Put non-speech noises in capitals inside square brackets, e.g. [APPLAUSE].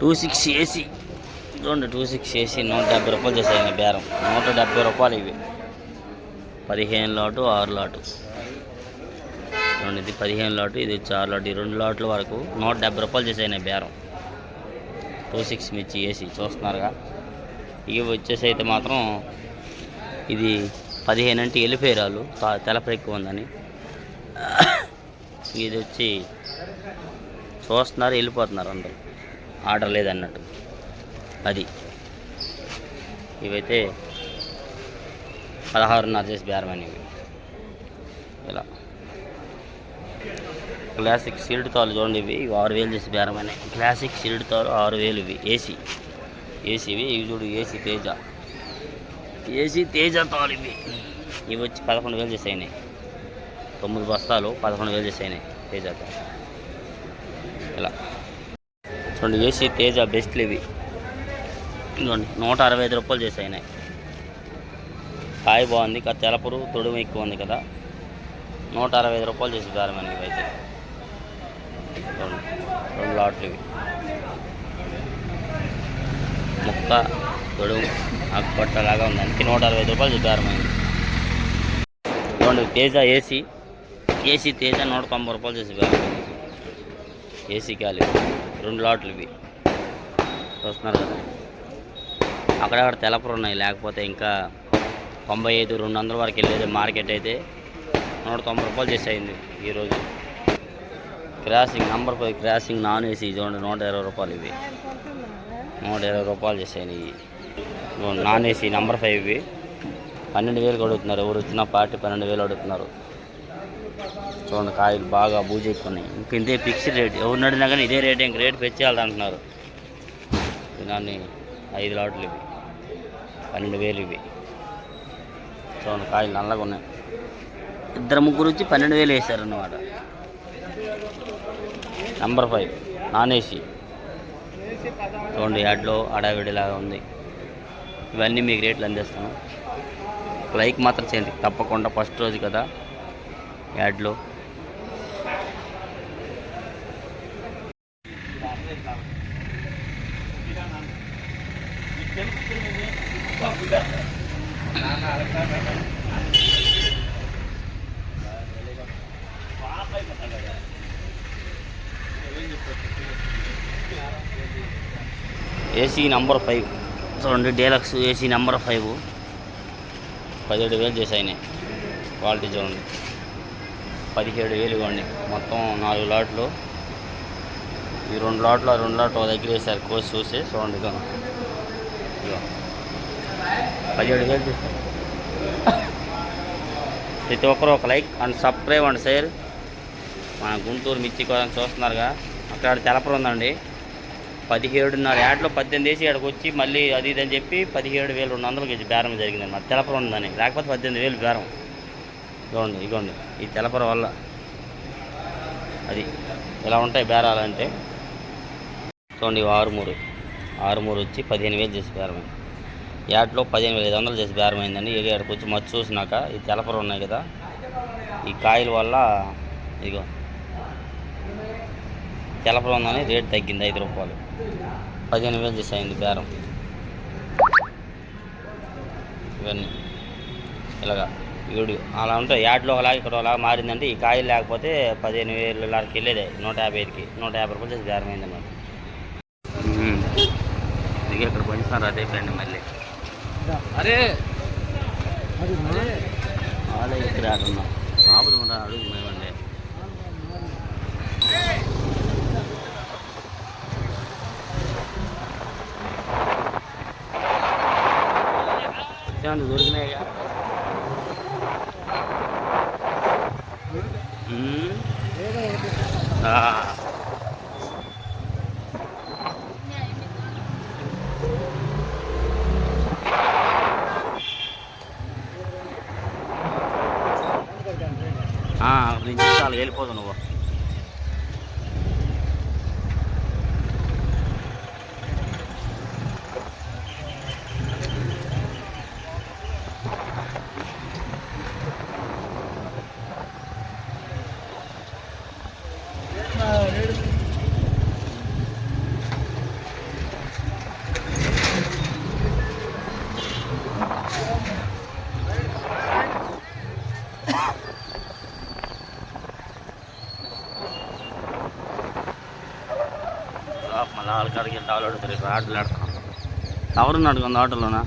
Two six AC చూడండి two six AC నూట డెబ్బై రూపాయలు చేసాయి బేరం. నూట డెబ్బై రూపాయలు ఇవి. పదిహేను లాటు ఆరు లాటు. చూడండి ఇది పదిహేను లాటు ఇది వచ్చి ఆరు లాటు. ఈ రెండు లాట్ల వరకు నూట డెబ్బై రూపాయలు చేసాయి బేరం. టూ సిక్స్ మిర్చి ఏసీ చూస్తున్నారుగా. ఇవి వచ్చేసి అయితే మాత్రం ఇది పదిహేను అంటే ఎలిఫేరాలు తెలప ఎక్కువ ఉందని. [COUGHS] ఇది వచ్చి చూస్తున్నారు వెళ్ళిపోతున్నారు అందరూ. ఆర్డర్ లేదన్నట్టు అది. ఇవైతే పదహారున్నర చేసి అనేవి ఇలా. క్లాసిక్ సీల్డ్ తాలు చూడండి ఇవి. ఇవి ఆరు వేలు చేసి బేరమైనవి క్లాసిక్ సీల్డ్ తాలు ఆరు వేలు ఇవి. ఏసీ. ఏసీవి ఇవి. చూడు ఏసీ తేజ. ఏసీ తేజ తాలు ఇవి. ఇవి వచ్చి పదకొండు వేలు చేసి అయినాయి. తొమ్మిది బస్తాలు పదకొండు వేలు చేసి అయినాయి తేజ తాలు ఇలా. చూడండి ఏసీ తేజ బెస్ట్లు ఇవి. ఇదిగోండి నూట అరవై ఐదు రూపాయలు చేసి అయినాయి కాయ బాగుంది ఇంకా తెలపరు తొడుము ఎక్కువ ఉంది కదా. నూట అరవై ఐదు రూపాయలు చేసి బేరమని ఇవైతే. రెండు లాట్లు ఇవి. ముక్క తొడుము ఆకుపట్టలాగా ఉంది. అందుకే నూట అరవై ఐదు రూపాయలు చేసి బేరమైంది చూడండి తేజ ఏసీ. ఏసీ తేజ నూట తొంభై రూపాయలు చేసి ఏసీ కాలి రెండు లాట్లు ఇవి. చూస్తున్నారు కదా. అక్కడక్కడ తెలపరు ఉన్నాయి. లేకపోతే ఇంకా తొంభై ఐదు రెండు వందల వరకు వెళ్ళేది మార్కెట్ అయితే నూట తొంభై రూపాయలు చేసి అయింది ఈరోజు crossing number five crossing non AC చూడండి నూట ఇరవై రూపాయలు ఇవి. నూట ఇరవై రూపాయలు చేసాయి ఇవి. నాన్ ఏసీ నంబర్ ఫైవ్ ఇవి. పన్నెండు వేలు అడుగుతున్నారు. ఎవరు వచ్చినా పార్టీ పన్నెండు వేలు అడుగుతున్నారు. చూడండి కాయలు బాగా బూజెక్కున్నాయి ఇంక ఇదే ఫిక్స్డ్ రేట్ ఎవరు అడిగినా కానీ ఇదే రేట్ ఇంక రేట్ పెంచేయాలి అంటున్నారు దాన్ని ఐదు లాట్లు ఇవి. పన్నెండు వేలు ఇవి. చూడండి కాయలు నల్లగా ఉన్నాయి. ఇద్దరు ముగ్గురు వచ్చి పన్నెండు వేలు వేశారు అన్నమాట నంబర్ ఫైవ్ నాన్ ఏసీ చూడండి యాడ్లో అడావిడిలాగా ఉంది. ఇవన్నీ మీకు రేట్లు అందిస్తాను. లైక్ మాత్రం చేయండి. తప్పకుండా ఫస్ట్ రోజు కదా. యాడ్లో. AC number five. చూడండి డీలక్స్ ఏసీ నంబర్ ఫైవ్. పదిహేడు వేలు చేసాయి క్వాలిటీ చూడండి. పదిహేడు వేలు ఇవ్వండి. మొత్తం నాలుగు లాట్లు. ఈ రెండు లాట్లు ఆ రెండు లాట్లు దగ్గర వేసారు కోసి చూసి చూడండి ఇదో పదిహేడు వేలు ప్రతి ఒక్కరు ఒక like and subscribe and share. మన గుంటూరు మిర్చి కోసం చూస్తున్నారుగా. అక్కడ తెలపరు ఉందండి. పదిహేడున్నర యాడ్లో పద్దెనిమిది వేసి ఇక్కడికి వచ్చి మళ్ళీ అది ఇది అని చెప్పి పదిహేడు వేలు రెండు వందలకి బేరం జరిగింది మరి తెలపరు ఉందని. లేకపోతే పద్దెనిమిది వేలు బేరం. ఇగోండి ఇగోండి. ఈ తెలపర వల్ల అది ఇలా ఉంటాయి బేరాలంటే చూడండి ఇవి ఆరుమూరు. ఆరుమూరు వచ్చి పదిహేను వేలు చేసి బేరమైంది యాడ్లో పదిహేను వేల ఐదు వందలు చేసి బేరమైందండి ఏది అక్కడికి వచ్చి మచ్చి చూసినాక ఈ తెలపర ఉన్నాయి కదా ఈ కాయల వల్ల ఇదిగో తెలపర ఉందని రేట్ తగ్గింది ఐదు రూపాయలు. పదిహేను వేలు చేసి అయింది బేరం. ఇవన్నీ. ఇలాగా. వీడియో అలా ఉంటాయి యాడ్లో ఒకలాగా ఇక్కడ ఒకలాగా మారిందంటే ఈ కాయలు లేకపోతే పదిహేను వేలు లాకి వెళ్ళేదే. నూట యాభై ఐదుకి. నూట యాభై రూపాయలు చేసి బేరం అయింది అన్నమాట ఇది ఇక్కడ కొంచెం అదే ఫ్రెండ్ మళ్ళీ. అరే! వాళ్ళే ఇక్కడ ఆడున్నాం ఆపుదు ఉంటా అడుగు మేమండి దొరికినాయిగా? ఉమ్. ఆ. వెళ్ళిపోదు నువ్వు നല്ല ആൾക്കാർക്ക് ഡെവലപ്പ് ആയിട്ട് ആട്ടിൽ നടത്തണം ടവർ നടക്കും ആട്ടല്ലോണേ